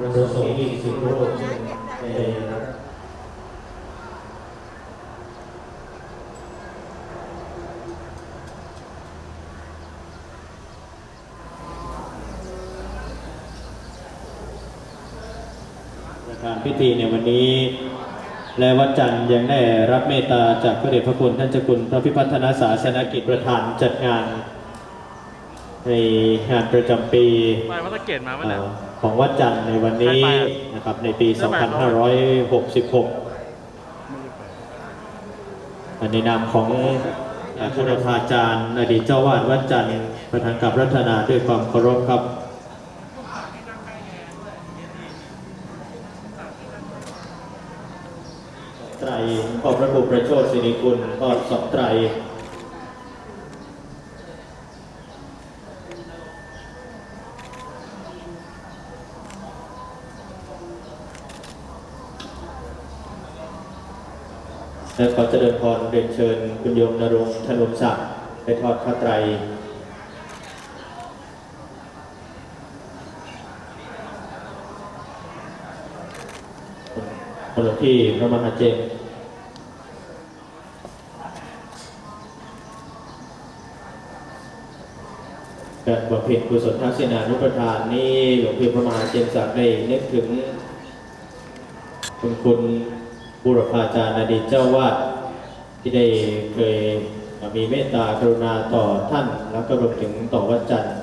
พระสงฆ์อีกสิบรูปได้รับประธานพิธีในวันนี้ และวัดจันทร์ยังได้รับเมตตาจากพระเดชพระคุณท่านเจ้าคุณพระพิพัฒนศาสนกิจประธานจัดงาน ในงานประจำปีไปวัดตะเกียบมาเมื่อไหร่เอ่อของวัดจันทร์ในวันนี้ใครไปอะนะครับในปีได้ไป2566ในนามของคณะอาจารย์อดีตเจ้าวาดวัดจันทร์ประธานกับรัตนาด้วยความเคารพครับไตรขอบพระบุประโชดสิริกุลทอดสอบไตร และขอเจริญพรเรียนเชิญคุณโยมนรงธนุศักดิ์ไปทอดพระไตรหลวงพี่พระมหาเจมการบำเพ็ญกุศลทักษิณานุปทานนี่หลวงพี่พระมหาเจมส์ศักดิ์ได้นึกถึงคุณคุณ บุรพาจารย์อดีตเจ้าวาดที่ได้เคยมีเมตตากรุณาต่อท่านแล้วก็รวมถึงต่อวัดจันทร์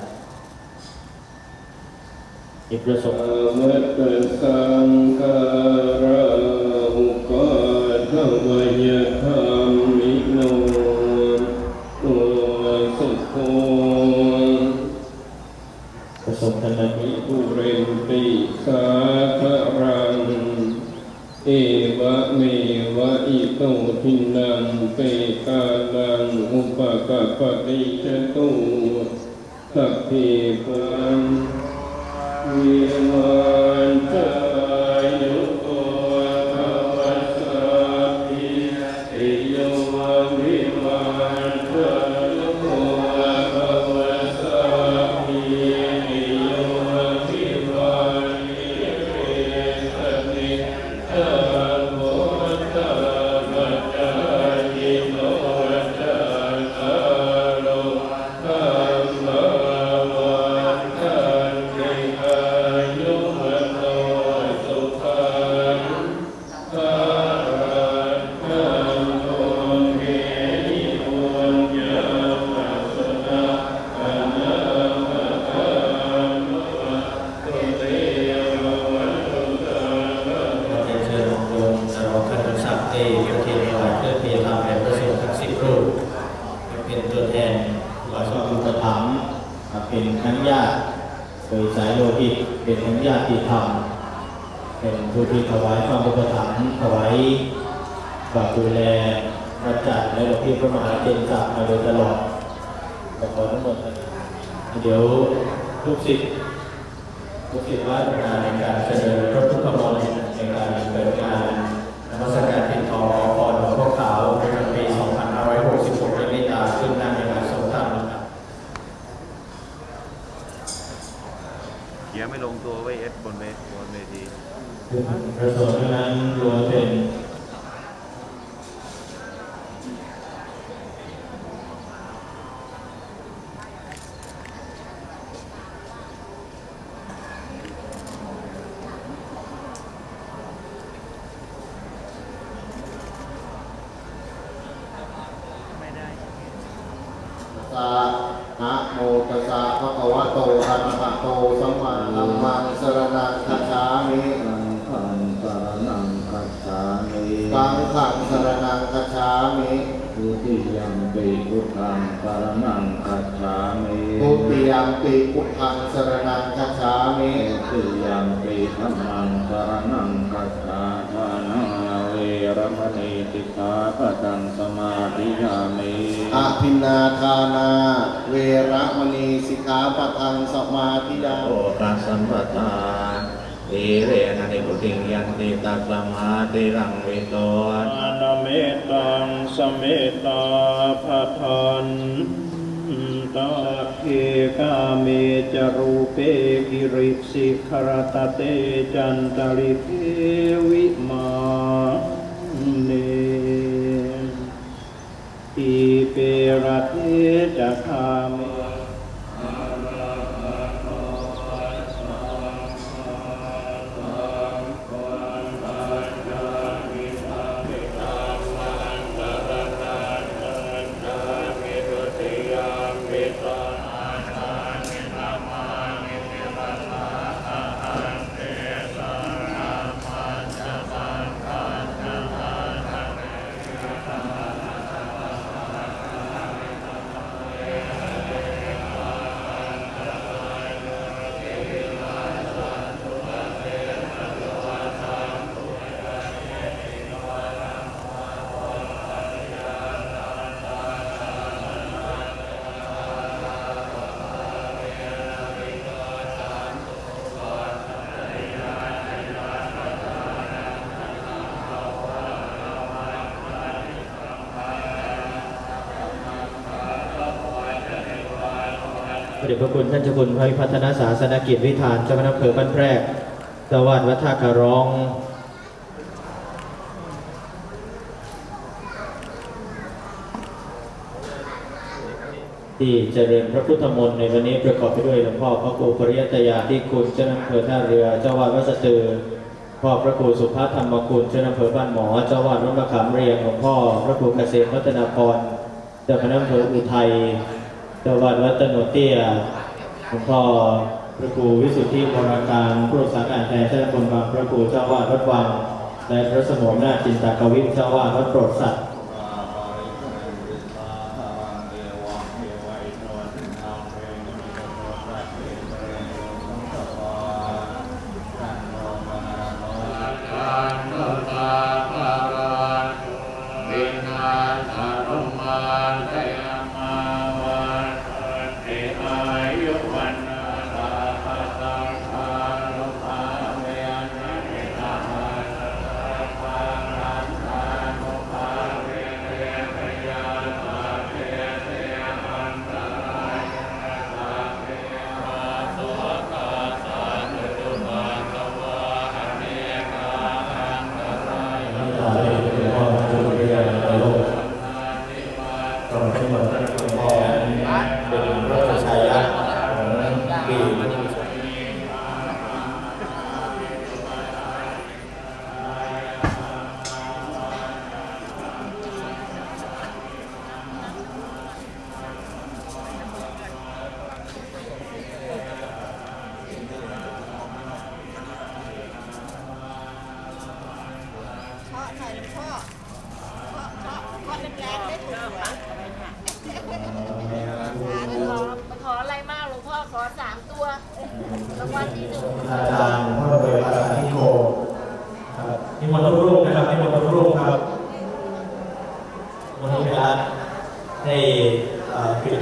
มีประสงค์มัตตสังฆาราหุกาทวยธรรมิโนตัวสุโคประสงค์ท่านิปุเรนติสาคารังเอ ตทินังเปตานังอุปกปปติจตุสัพเพปังวิมันจา คนถวายเพื่อพิยธรรมแด่พระสงฆ์ทั้งสิบรูปเป็นตัวแทนวาสอุปถัมภ์เป็นทั้งญาติโดยสายโลหิตเป็นทั้งญาติธรรมเป็นผู้ที่ถวายความอุปถัมภ์ถวายฝากดูแลรัชจัดและหลวงพี่พระมหาเจนศักดิ์มาโดยตลอดขอขอทั้งหมดเดี๋ยวทุกสิทธิ์ทุกสิทธิ์ว่าในการเสนอพระพุทธมนต์ในการเปิดงานนมัสการปิด องขอพรหลวงพ่อขาวประจำปี 2566ในเมตตาขึ้นหน้าในงานสงฆ์ท่านนะครับเกียร์ไม่ลงตัวไว้เอสบนเวบนเวทีพระสงฆ์นั้นรวมเป็น สะนะโมตัสสะภะคะวะโตอะระหะโตสัมมาสัมพุทธัสสะนังคัจฉามิสังฆังสารนังคัจฉามิสังฆังสรณังคัจฉามิทุติยัมปิพุทธังสารนังคัจฉามิทุติยัมปิพุทธังสรณังคัจฉามิทุติยัมปิธัมมังสารนัง มณีติกาปะตังสมาธิยามิอะพินนาทานา เวระมณีสิกขาปะทังสมาธิยาโอตัสสัมปทาอิเรนะนิพุติยันติตัสสมาธิรังวิโตอานาเมตังสเมตตาพัทันตาเอกาเมจรูเปกิริสิขรตเตจันตริเทวิมา ปีเปรติจะคาเม พระเดชพระคุณท่านเจ้าคุณพระวิพัฒนาศาสนกิจวิธานเจ้าคณะอำเภอบ้านแพรกเจ้าวาดวัดท่าคารอง ที่เจริญพระพุทธมนต์ในวันนี้ประกอบไปด้วยหลวงพ่อพระครูปริยัตยาที่คุณเจ้าหน้าอำเภอท่าเรือ เจ้าวาดวัดสะตือพ่อพระครูสุภาพธรรมคุณเจ้าหน้าอำเภอบ้านหมอ เจ้าวาดวัดมะขามเรียงหลวงพ่อ พระครูเกษมรัตนาพรเจ้าคณะอำเภออุทัย เจ้าวาดวัดตโนเตียหลวงพ่อพระครูวิสุทธิบราการผู้รักษาการแทนเจ้าคุณบางพระครูเจ้าวาดวัดวังและพระสมมนาจินตากวิทเจ้าวาดวัดโปรดสัตว์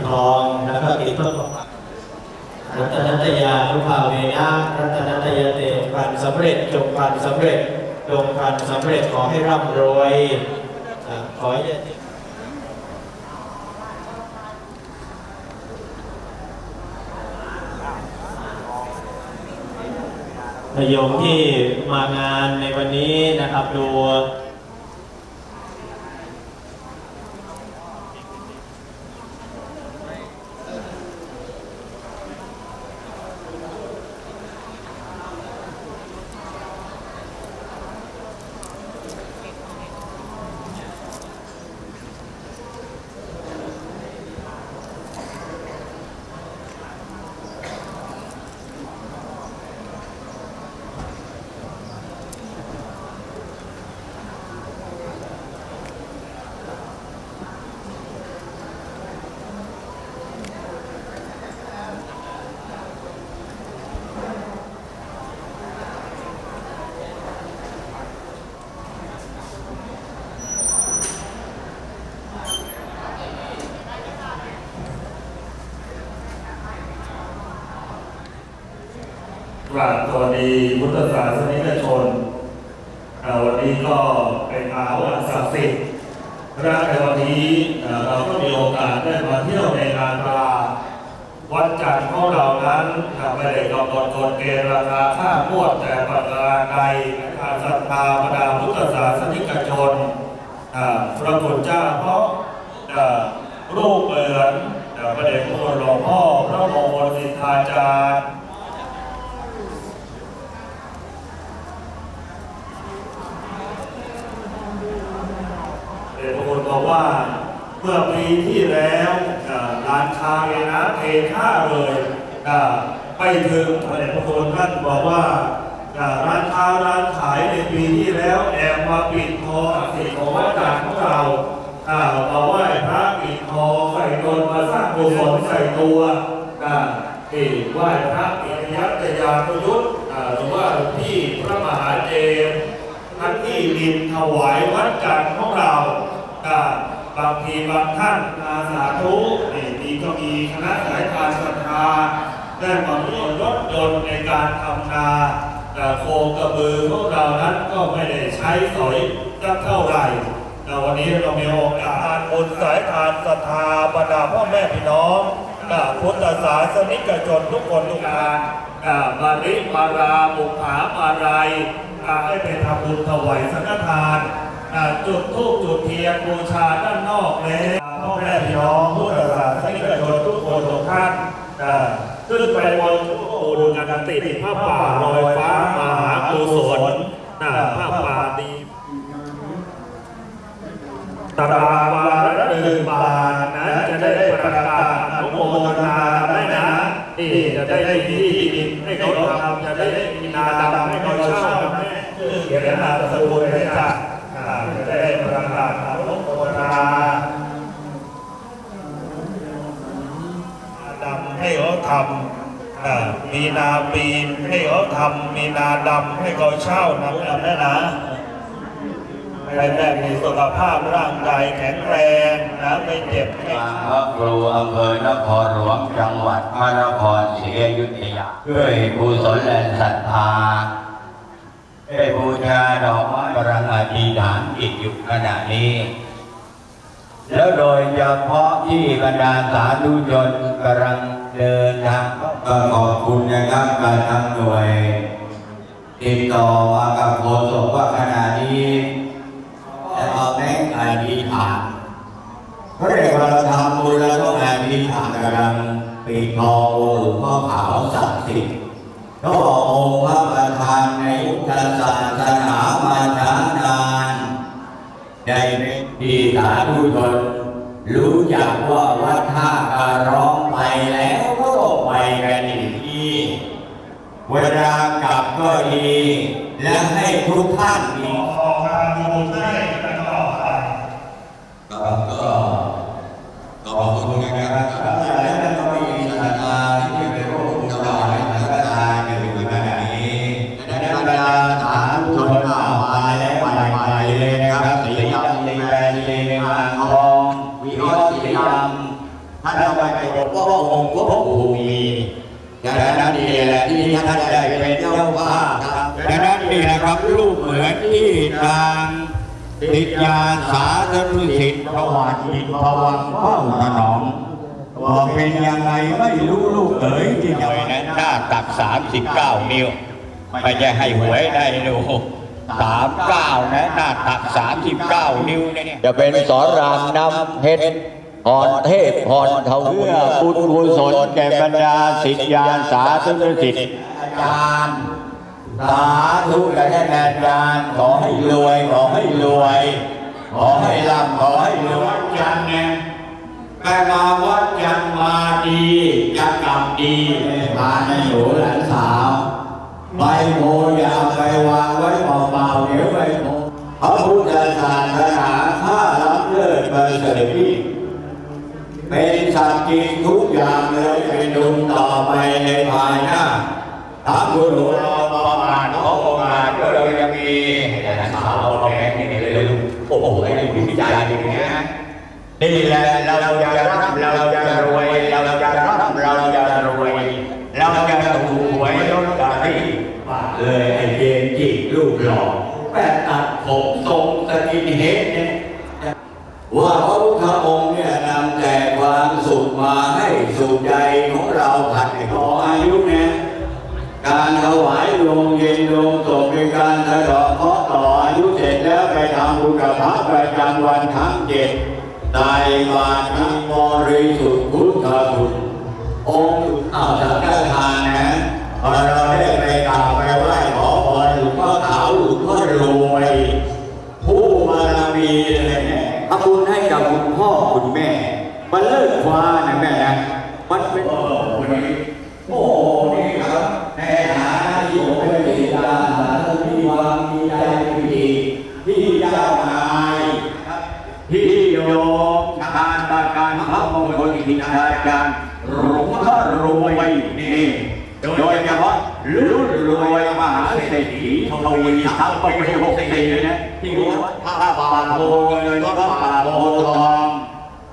ทองแล้วก็ติดต้นปรกรัตนัตยาทุภาเวนะรัตนัตยาเตจงพันสำเร็จจงพันสำเร็จจงพันสำเร็จขอให้ร่ำรวยขอให้พยมที่มางานในวันนี้นะครับดู ธศาสนิกชนวันนี้ก็เป็นอาวันศักดิ์สิทธิ์และในวันนี้เราก็มีโอกาสได้มาเที่ยวในงานปลาวัดจันทร์ของเรานั้นไม่ได้กำหนดกฎเกณฑ์ราคาค่างวดแต่ประการใดการศรัทธาบรรดาพุทธศาสนิกชนพระคุณเจ้าเพราะรูปเหมือนเอ่อพระเดชพระคุณหลวงพ่อพระมงคลสิทธาจารย์ เดชพระคุณ บอกว่าเมื่อปีที่แล้วร้านค้าเนี่ยนะเทค่าเลยไปถึงพระเดชพระคุณท่านบอกว่าร้านค้าร้านขายในปีที่แล้วแอบมาปิดทองสิทธิของวัดจันทร์ของเราเอ่อมาไหว้พระปิดทองใส่ตนมาสร้างกุศลใส่ตัวอ่าที่ไหว้พระปิยยัตยาประยุทธ์หรือว่าที่พระมหาเจมทั้งที่ดินถวายวัดจันทร์ของเรา ก็บางทีบางท่านอาสาธุนี่มีก็มีคณะสายทานศรัทธาได้มาร่วมรถยนต์ในการทำนาแต่โคกระบือพวกเรานั้นก็ไม่ได้ใช้สอยสักเท่าไหร่แต่วันนี้เรามีโอกาสบุญสายทานศรัทธาบรรดาพ่อแม่พี่น้องอ่าพุทธศาสนิกชนทุกคนทุกการอ่ามาริมาราบุภามาลัยให้ไปทำบุญถวายสังฆทาน จุดธูปจุดเทียนบูชาด้านนอกแล้วพ่อแม่พี่น้องผู้ศาสนิกชนทุกคนทุกท่านอ่าขึ้นไปบนปูนกันติดผ้าป่าลอยฟ้ามหากุศลอ่าผ้าป่าดีตารางวาละหนึ่งบาทนะจะได้ประกาศอนุโมทนาได้นะนี่จะได้ที่ดินให้เขาทำจะได้มีนาดำให้เขาเช่าแม่เขียนนามสกุลให้จ้ะอ่าจะได้ ประกาศอนุโมทนาดำให้เขาทำอ่ามีนาปีนให้เขาทำมีนาดำให้เขาเช่านำนำได้นะให้แม่มีสุขภาพร่างกายแข็งแรงนะไม่เจ็บไม่พระครูอำเภอนครหลวงจังหวัดพระนครศรีอยุธยาด้วยกุศลและศรัทธา ได้บูชาดอกไม้กำลังอธิษฐานจิตอยู่ขณะนี้ แล้วโดยเฉพาะที่บรรดาสาธุชนกำลังเดินทางก็ขอบคุณนะครับการทำหน่วย ติดต่อมากับโฆษกว่าขณะนี้และเอาแม่งอธิษฐานพระเดชเราทำบุญแล้วก็งานที่ทางกำลังปีทองหลวงพ่อขาวศักดิ์สิทธิ์ ก็บอกองค์พระประธานในพุทธศาสนามาช้านานได้เป็นที่สาธุชนรู้จักว่าวัดท่าการร้องไปแล้วก็ต้องไปกันอีกที่เวลากลับก็ดี และให้ทุกท่านมีออกมาดูให้กันต่อไปครับก็ขอบคุณนะครับ จิตภวังเฝ้าถนอมว่าเป็นยังไงไม่รู้ลูกเอ๋ยที่ใหญ่นั้นหน้าตัก 39 นิ้ว ไม่ใช่ให้หวยได้ดู39นะหน้าตัก 39 นิ้วเนี่ยจะเป็นสอนรามนำเพชรพรเทพพรเทาเพื่อบุญกุศลแก่บรรดาสิทธิยานสาธุสิทธิ์อาจารย์สาธุและท่านอาจารย์ขอให้รวยขอให้รวย ขอให้ร่ำขอให้รวยจันทร์เนี่ยแปลมาวัดจันทร์มาดีจะกลับดีพาในหนูหลานสาวใบโพยาเอาไปวางไว้เบาๆเดี๋ยวใบโพพระพุทธศาสนาข้ารับเลิศประเสริฐยิ่งเป็นสัจจริงทุกอย่างเลยเป็นดุลต่อไปในภายหน้าถามคุณหลวงประมาณ เขาออกมาก็เรายังมีแต่สาวเราแข่งนี่เลยเลยลูกโอ้โหไอ้ผู้ใจอย่างเงี้ยนี่แหละเราจะรับเราจะรวยเราจะรับเราจะรวยเราจะถูกหวยลอตเตอรี่เลยไอ้เกมจิกลูกหล่อแปดตัดผมทรงสกินเฮดเนี่ยว่าพระพุทธองค์เนี่ยนำแต่ความสุขมาให้สุขใจของเราผัดขออายุเนี่ย การถวายดวงเย็นดวงศพเป็นการสะดาะเคราะห์ต่ออายุเสร็จแล้วไปทำบุญกับพระประจำวันทั้งเจ็ดไตรมาสที่บริสุทธิ์พุทธคุณองค์อาสังฆทานนะพอเราได้ไปกราบไปไหว้ขอพรหลวงพ่อขาวหลวงพ่อรวยผู้บารมีเลยเนี่ยทำบุญให้กับคุณพ่อคุณแม่ มันเลิกคว้านะแม่นะมันเป็นโอ้โอ้ ใจดีที่เจ้านายที่โยมชาตาการพระมงคลกิจการหลวงพ่อรวยนี่โดยเฉพาะรุ่นรวยมหาเศรษฐีทวีทรัพย์ปีหกสี่นะที่วัดท่าป่าโพเงินพระป่าโพทอง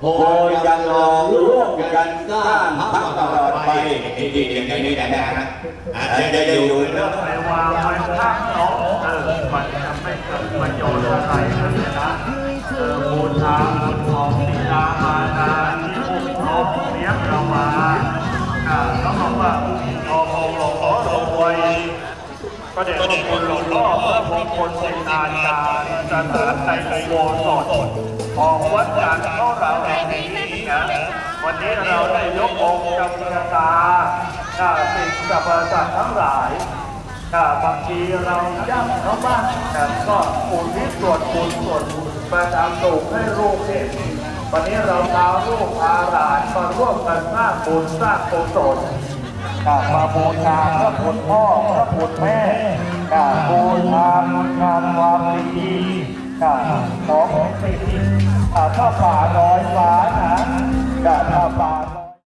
โพยันลองร่วมกันสร้างพระตลอดไปที่ที่อย่างนี้นะนะอาจจะได้ดูแล้ว ไม่เกิดประโยชน์อะไรนะเนี่ยนะเออบูชาบุญของบิดามารดาที่อุ้มน้องเลี้ยงเรามาอ่าเขาบอกว่าโอ้โหหล่อรวยก็เด็กคุณหลวงพ่อพระมงคลเป็นอาจารย์สถานในโบสถของวัดจันทร์ของเราแห่งนี้นะวันนี้เราได้ยกองค์จำพรรษาอ่าสิ่งสัพพสัตว์ทั้งหลาย ถ้าบางทีเราย่ำเขาบ้างแต่ก็อุทิศส่วนบุญส่วนบุญมาทำสุขให้ลูกเห็นวันนี้เราพาลูกพาหลานมาร่วมกันสร้างบุญสร้างกุศลอ่ามาบูชาพระคุณพ่อพระคุณแม่อ่าบูชาบุญงามความดีอ่าของสิ่งอ่าถ้าป่าลอยฟ้านะอ่าถ้าป่า